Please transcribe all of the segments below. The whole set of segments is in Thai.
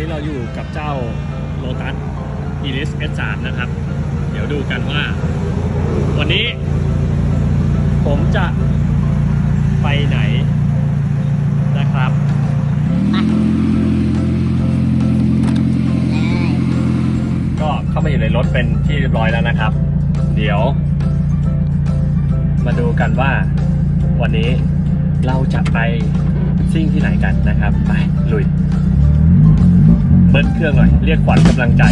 นี้เราอยู่กับเจ้าโ o ตัส e r i s S3 นะครับ เดี๋ยวดูกันว่า วันนี้ ผมจะไปไหนนะครับก็เข้ามาอยู่ในรถเป็นที่เรียบร้อยแล้วนะครับ เดี๋ยว มาดูกันว่าวันนี้เราจะไปซิ่งที่ไหนกันนะครับ ไปลุย เบิ้ลเครื่องหน่อย เรียกขวัญกำลังใจ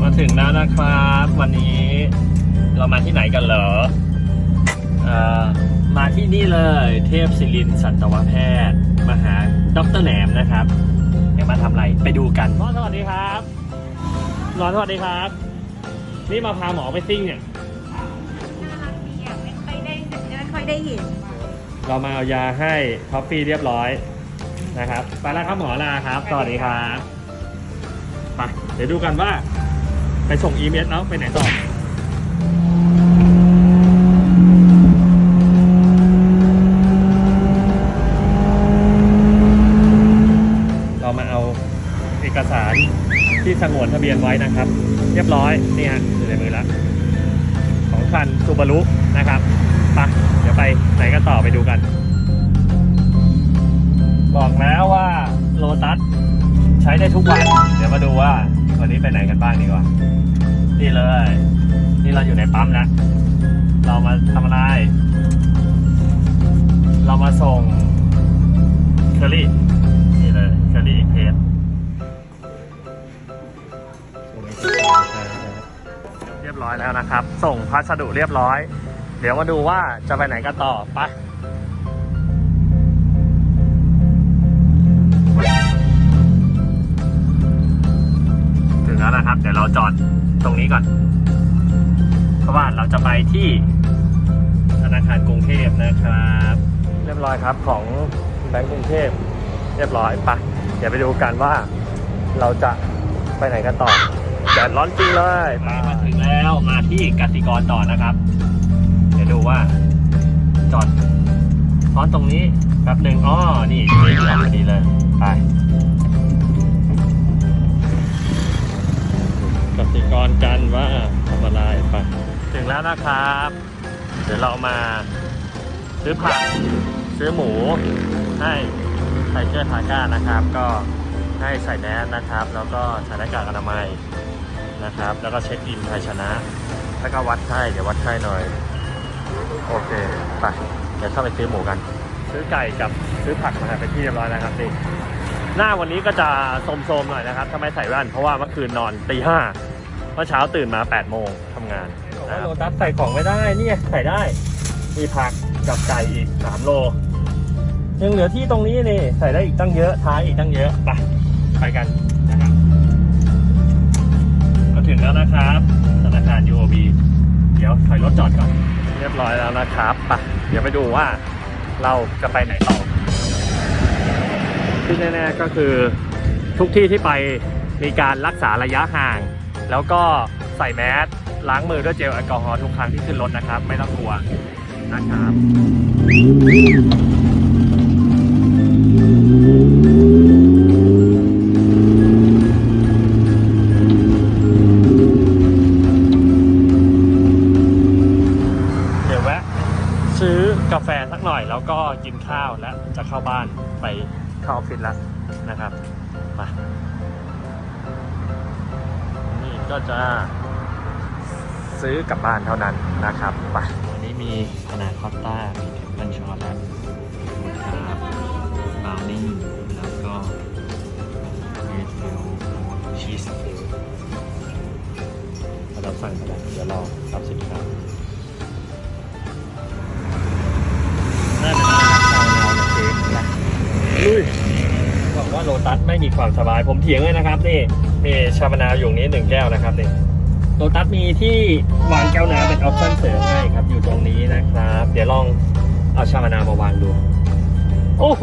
มาถึงแล้วนะครับ วันนี้เรามาที่ไหนกันเหรอเอ่อ มาที่นี่เลยเทพศิรินทร์สัตวแพทย์มาหาดรแหนมนะครับ เดี๋ยวมาทำอะไรไปดูกันน้องสวัสดีครับน้องสวัสดีครับ นี่มาพาหมอไปซิ่งเนี่ยน่ารักดีอะไม่ค่อยได้ไม่ค่อยได้เห็นเรามาเอายาให้ท็อฟฟี่เรียบร้อยนะครับไปแล้วครับหมอลาครับ สวัสดีครับไปเดี๋ยวดูกันว่า ไปส่งอีเมลแล้วไปไหนต่อ มาเอาเอกสารที่สงวนทะเบียนไว้นะครับ เรียบร้อยนี่ฮะอยู่ในมือแล้วของคันซูบารุนะครับไปเดี๋ยวไปไหนกันต่อไปดูกัน บอกแล้วว่าโลตัสใช้ได้ทุกวัน เดี๋ยวมาดูว่าวันนี้ไปไหนกันบ้างดีกว่า นี่เลย นี่เราอยู่ในปั๊มนะ เรามาทำอะไร เรามาส่งเคอรี่ เลยเคอรี่เรียบร้อยแล้วนะครับ ส่งพัสดุเรียบร้อย เดี๋ยวมาดูว่าจะไปไหนกันต่อไปถึงแล้วนะครับ เดี๋ยวเราจอดตรงนี้ก่อน เพราะว่าเราจะไปที่ธนาคารกรุงเทพนะครับ เรียบร้อยครับของแบงก์กรุงเทพ เรียบร้อยไปะ เดี๋ยวไปดูกันว่าเราจะไปไหนกันต่อแดดร้อนจริงเลยมาถึงแล้วมาที่กติกรต่อนะครับ เดี๋ยวดูว่า จอดซ้อนตรงนี้แป๊บหนึ่งอ้อนี่นี่จอดพอดีเลยไปกติกรกันว่าทำอะไรไปถึงแล้วนะครับ เดี๋ยวเรามาซื้อผักซื้อหมูให้ ไทเกอร์ทาก้านะครับ ก็ให้ใส่แมสนะครับ แล้วก็ใส่หน้ากากอนามัยนะครับ แล้วก็เช็คอินไทยชนะ แล้วก็วัดไข้เดี๋ยววัดไข้หน่อย โอเค ไป เดี๋ยวเข้าไปซื้อหมูกัน ซื้อไก่กับซื้อผักมาเป็นที่เรียบร้อยนะครับนี่หน้าวันนี้ก็จะโสมๆหน่อยนะครับถ้าไม่ใส่แว่น เพราะว่าเมื่อคืนนอนตีห้าเมื่อเช้าตื่นมา8ปดโมงทำงานโลตัสใส่ของไม่ได้ นี่ใส่ได้ มีผักกับไก่อีก3โล ยังเหลือที่ตรงนี้นี่ใส่ได้อีกตั้งเยอะท้ายอีกตั้งเยอะไปไปกันนะครับมาถึงแล้วนะครับธนาคาร UOB เดี๋ยวถอยรถจอดก่อนเรียบร้อยแล้วนะครับไปเดี๋ยวไปดูว่าเราจะไปไหนต่อ ที่แน่ๆก็คือทุกที่ที่ไปมีการรักษาระยะห่าง แล้วก็ใส่แมสล้างมือด้วยเจลแอลกอฮอล์ทุกครั้งที่ขึ้นรถนะครับ ไม่ต้องกลัวนะครับ ก็กินข้าวและจะเข้าบ้านไปเข้าออฟฟิศแล้วนะครับมานี่ก็จะซื้อกลับบ้านเท่านั้นนะครับไปวันนี้มีพนาคอตต้า มีแอปเปิลช็อตแล้วนะครับบราวนี่แล้วก็เอทเฟลชีสเค้กเราสั่งไปแล้วเดี๋ยวรอรับสินค้า ตัสไม่มีความสบาย ผมเถียงเลยนะครับนี่มีชามะนาวอยู่นี้หนึ่งแก้วนะครับนี่โลตัสมีที่วางแก้วน้ำเป็นออปชั่นเสริมให้ครับ อยู่ตรงนี้นะครับ เดี๋ยวลองเอาชามานาวมาวางดู โอ้โห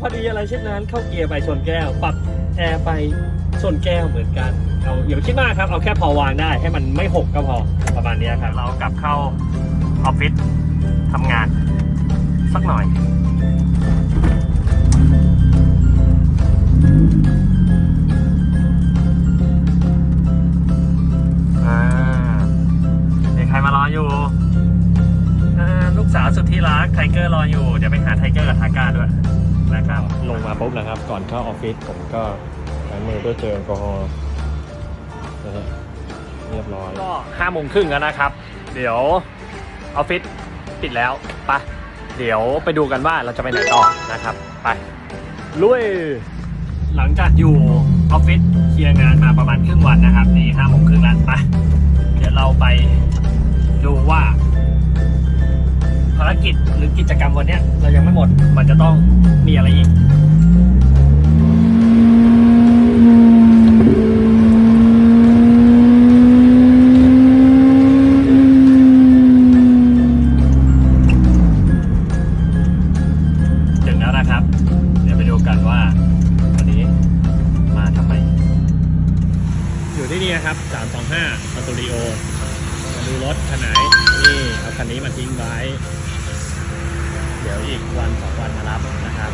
พอดีอะไรเช่นนั้น เข้าเกียร์ไปชนแก้ว ปรับแอร์ไปชนแก้วเหมือนกันเอาอย่าไปคิดมากครับ เอาแค่พอวางได้ให้มันไม่หกก็พอประมาณนี้ครับ เรากลับเข้าออฟฟิศทำงานสักหน่อย อร์รออยู่ เดี๋ยวไปหาไทเกอร์กับทาก้าด้วยนะครับ ลงมาปุ๊บนะครับ ก่อนเข้าออฟฟิศผมก็ล้างมือด้วยเจลแอลกอฮอล์นะฮะเรียบร้อย ก็ห้าโมงครึ่งแล้วนะครับ เดี๋ยวออฟฟิศปิดแล้วไปะเดี๋ยวไปดูกันว่าเราจะไปไหนต่อนะครับ ไปลุยหลังจากอยู่ออฟฟิศเคลียร์งานมาประมาณครึ่งวันนะครับ นี่ห้าโมงครึ่งแล้วไปเดี๋ยวเราไปดูว่า ภารกิจหรือกิจกรรมวันนี้เรายังไม่หมด มันจะต้องมีอะไรอีกถึงแล้วนะครับเดี๋ยวไปดูกันว่าวันนี้มาทำไมอยู่ที่นี่นะครับ 325สตูดิโอมาดูรถคันไหี่เอาคันนี้มาทิ้งไว้ เดี๋ยวอีกวันสองวันมารับนะครับ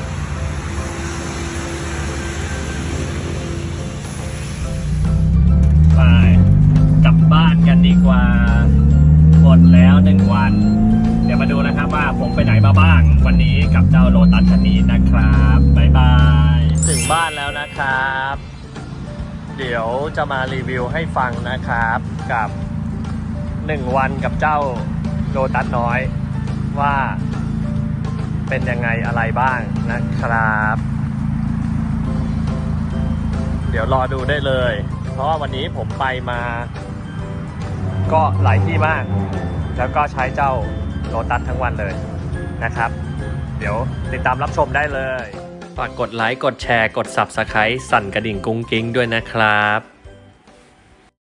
ไปกลับบ้านกันดีกว่าหมดแล้วหนึ่งวัน เดี๋ยวมาดูนะครับว่าผมไปไหนมาบ้าง วันนี้กับเจ้าโรตัสคันนี้นะครับบ๊ายบายถึงบ้านแล้วนะครับ เดี๋ยวจะมารีวิวให้ฟังนะครับกับ หนึ่งวันกับเจ้าโลตัสน้อยว่าเป็นยังไงอะไรบ้างนะครับ เดี๋ยวรอดูได้เลย เพราะว่าวันนี้ผมไปมา ก็หลายที่มาก แล้วก็ใช้เจ้าโลตัสทั้งวันเลยนะครับ เดี๋ยวติดตามรับชมได้เลยฝากกดไลค์ กดแชร์ กด Subscribe สั่นกระดิ่งกุ้งกิ้งด้วยนะครับ